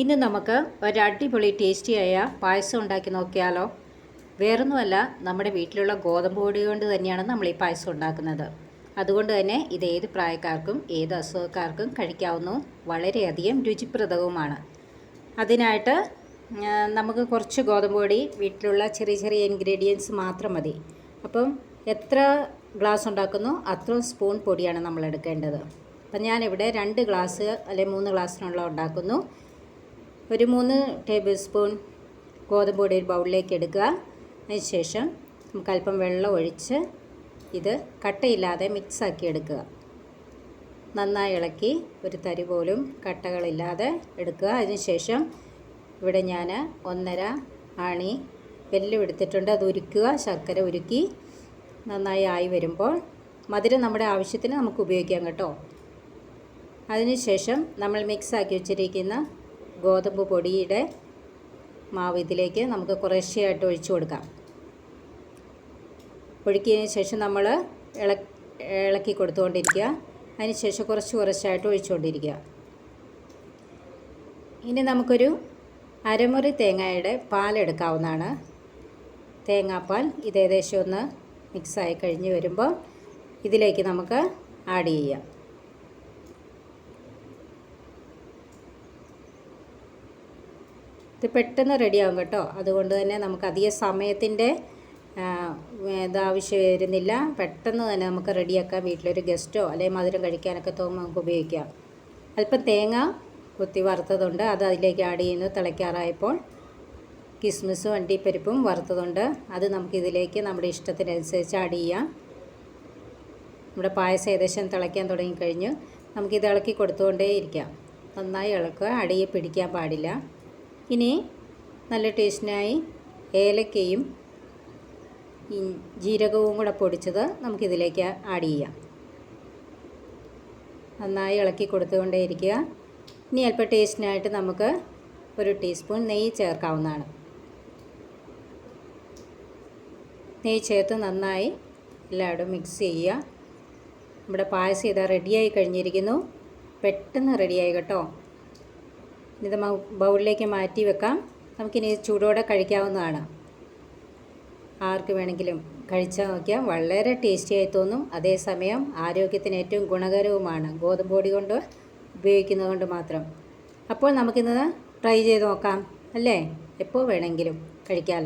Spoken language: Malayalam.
ഇന്ന് നമുക്ക് ഒരു അടിപൊളി ടേസ്റ്റിയായ പായസം ഉണ്ടാക്കി നോക്കിയാലോ? വേറൊന്നുമല്ല നമ്മുടെ വീട്ടിലുള്ള ഗോതമ്പ് പൊടി കൊണ്ട് തന്നെയാണ് നമ്മൾ ഈ പായസം ഉണ്ടാക്കുന്നത്. അതുകൊണ്ട് തന്നെ ഇത് ഏത് പ്രായക്കാർക്കും ഏത് അസുഖക്കാർക്കും കഴിക്കാവുന്നതും വളരെയധികം രുചിപ്രദവുമാണ്. അതിനായിട്ട് നമുക്ക് കുറച്ച് ഗോതമ്പ് പൊടി വീട്ടിലുള്ള ചെറിയ ചെറിയ ഇൻഗ്രീഡിയൻസ് മാത്രം മതി. അപ്പം എത്ര ഗ്ലാസ് ഉണ്ടാക്കുന്നു? അത്ര സ്പൂൺ പൊടിയാണ് നമ്മൾ എടുക്കേണ്ടത്. അപ്പം ഞാനിവിടെ രണ്ട് ഗ്ലാസ് അല്ലെങ്കിൽ മൂന്ന് ഗ്ലാസ്സിനുള്ള ഉണ്ടാക്കുന്നു. ഒരു മൂന്ന് ടേബിൾ സ്പൂൺ ഗോതമ്പ് പൊടി ഒരു ബൗളിലേക്ക് എടുക്കുക. അതിനുശേഷം നമുക്ക് അല്പം വെള്ളം ഒഴിച്ച് ഇത് കട്ടയില്ലാതെ മിക്സാക്കി എടുക്കുക. നന്നായി ഇളക്കി ഒരു തരി പോലും കട്ടകളില്ലാതെ എടുക്കുക. അതിനുശേഷം ഇവിടെ ഞാൻ ഒന്നര ആണി വെല്ലം എടുത്തിട്ടുണ്ട്. അത് ഉരുക്കുക ശർക്കര ഉരുക്കി നന്നായി ആയി വരുമ്പോൾ മധുരം നമ്മുടെ ആവശ്യത്തിന് നമുക്ക് ഉപയോഗിക്കാം കേട്ടോ. അതിനുശേഷം നമ്മൾ മിക്സാക്കി വെച്ചിരിക്കുന്ന ഗോതമ്പ് പൊടിയുടെ മാവ് ഇതിലേക്ക് നമുക്ക് കുറേശ്ശെയായിട്ട് ഒഴിച്ചു കൊടുക്കാം. ഒഴുക്കിയതിന് ശേഷം നമ്മൾ ഇള ഇളക്കി കൊടുത്തുകൊണ്ടിരിക്കുക. അതിന് ശേഷം കുറച്ച് കുറച്ചായിട്ട് ഒഴിച്ചുകൊണ്ടിരിക്കുക. ഇനി നമുക്കൊരു അരമുറി തേങ്ങയുടെ പാലെടുക്കാവുന്നതാണ് തേങ്ങാപ്പാൽ ഇത് ഏകദേശം ഒന്ന് മിക്സായി കഴിഞ്ഞ് വരുമ്പോൾ ഇതിലേക്ക് നമുക്ക് ആഡ് ചെയ്യാം. ഇത് പെട്ടെന്ന് റെഡിയാവും കേട്ടോ. അതുകൊണ്ട് തന്നെ നമുക്ക് അധിക സമയത്തിന്റെ ഇതാവശ്യം വരുന്നില്ല. പെട്ടെന്ന് തന്നെ നമുക്ക് റെഡിയാക്കാം. വീട്ടിലൊരു ഗസ്റ്റോ അല്ലെങ്കിൽ മധുരം കഴിക്കാനൊക്കെ തോന്നുമ്പോൾ നമുക്ക് ഉപയോഗിക്കാം. അല്പം തേങ്ങ കുത്തി വറുത്തതുണ്ട്. അത് അതിലേക്ക് ആഡ് ചെയ്യുന്നു. തിളയ്ക്കാറായപ്പോൾ കിസ്മിസും അണ്ടിപ്പരിപ്പും വറുത്തതുണ്ട്. അത് നമുക്കിതിലേക്ക് നമ്മുടെ ഇഷ്ടത്തിനനുസരിച്ച് ആഡ് ചെയ്യാം. നമ്മുടെ പായസം ഏകദേശം തിളയ്ക്കാൻ തുടങ്ങിക്കഴിഞ്ഞു നമുക്കിത് ഇളക്കി കൊടുത്തുകൊണ്ടേയിരിക്കാം. നന്നായി ഇളക്കുക. അടിയെ പിടിക്കാൻ പാടില്ല. ഇനി നല്ല ടേസ്റ്റിനായി ഏലക്കയും ജീരകവും കൂടെ പൊടിച്ചത് നമുക്കിതിലേക്ക് ആഡ് ചെയ്യാം. നന്നായി ഇളക്കി കൊടുത്തുകൊണ്ടേയിരിക്കുക ഇനി അല്പം ടേസ്റ്റിനായിട്ട് നമുക്ക് ഒരു ടീസ്പൂൺ നെയ്യ് ചേർക്കാവുന്നതാണ്. നെയ്യ് ചേർത്ത് നന്നായി എല്ലായിടും മിക്സ് ചെയ്യുക. നമ്മുടെ പായസം ഇതാ റെഡിയായി കഴിഞ്ഞിരിക്കുന്നു. പെട്ടെന്ന് റെഡിയായി കേട്ടോ. ഇത് ബൗളിലേക്ക് മാറ്റി വെക്കാം. നമുക്കിനി ചൂടോടെ കഴിക്കാവുന്നതാണ്. ആർക്ക് വേണമെങ്കിലും കഴിച്ചാൽ നോക്കിയാൽ വളരെ ടേസ്റ്റിയായി തോന്നും. അതേസമയം ആരോഗ്യത്തിന് ഏറ്റവും ഗുണകരവുമാണ് ഗോതമ്പ് പൊടി കൊണ്ട് ഉപയോഗിക്കുന്നത് കൊണ്ട് മാത്രം. അപ്പോൾ നമുക്കിന്ന് ട്രൈ ചെയ്ത് നോക്കാം. അല്ലേ? എപ്പോൾ വേണമെങ്കിലും കഴിക്കാമല്ലോ